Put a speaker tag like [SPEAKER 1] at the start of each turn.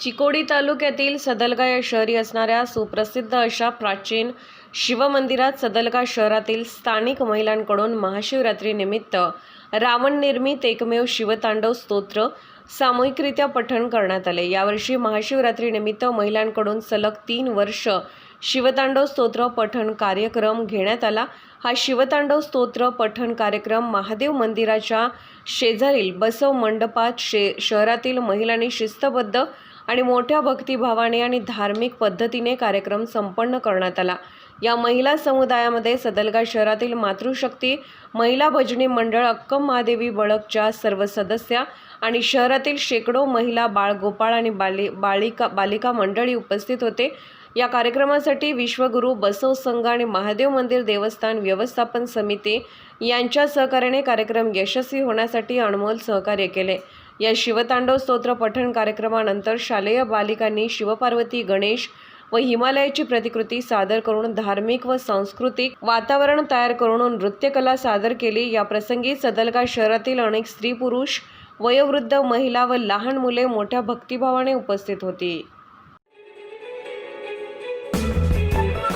[SPEAKER 1] चिकोडी तालुक्यातील सदलगा या शहरी असणाऱ्या सुप्रसिद्ध अशा प्राचीन शिवमंदिरात सदलगा शहरातील स्थानिक महिलांकडून महाशिवरात्रीनिमित्त रावण निर्मित एकमेव शिवतांडव स्तोत्र सामूहिकरित्या पठण करण्यात आले. यावर्षी महाशिवरात्रीनिमित्त महिलांकडून सलग तीन वर्ष शिवतांडव स्तोत्र पठण कार्यक्रम घेण्यात आला. हा शिवतांडव स्तोत्र पठण कार्यक्रम महादेव मंदिराच्या शेजारील बसव मंडपात शे शहरातील महिलांनी शिस्तबद्ध आणि मोठ्या भक्तिभावाने आणि धार्मिक पद्धतीने कार्यक्रम संपन्न करण्यात आला. या महिला समुदायामध्ये सदलगा शहरातील मातृशक्ती महिला भजनी मंडळ अक्कम महादेवी बळकच्या सर्व सदस्या आणि शहरातील शेकडो महिला बाळगोपाळ आणि बाली बालिका बालिका मंडळी उपस्थित होते. या कार्यक्रमासाठी विश्वगुरू बसव संघ आणि महादेव मंदिर देवस्थान व्यवस्थापन समिती यांच्या सहकार्याने कार्यक्रम यशस्वी होण्यासाठी अनमोल सहकार्य केले. या शिवतांडव स्तोत्र पठण कार्यक्रमानंतर शालेय बालिकांनी शिवपार्वती गणेश व हिमालयाची प्रतिकृती सादर करून धार्मिक व सांस्कृतिक वातावरण तयार करून नृत्यकला सादर केली. या प्रसंगी सदलगा शहरातील अनेक स्त्री पुरुष वयोवृद्ध महिला व लहान मुले मोठ्या भक्तिभावाने उपस्थित होती.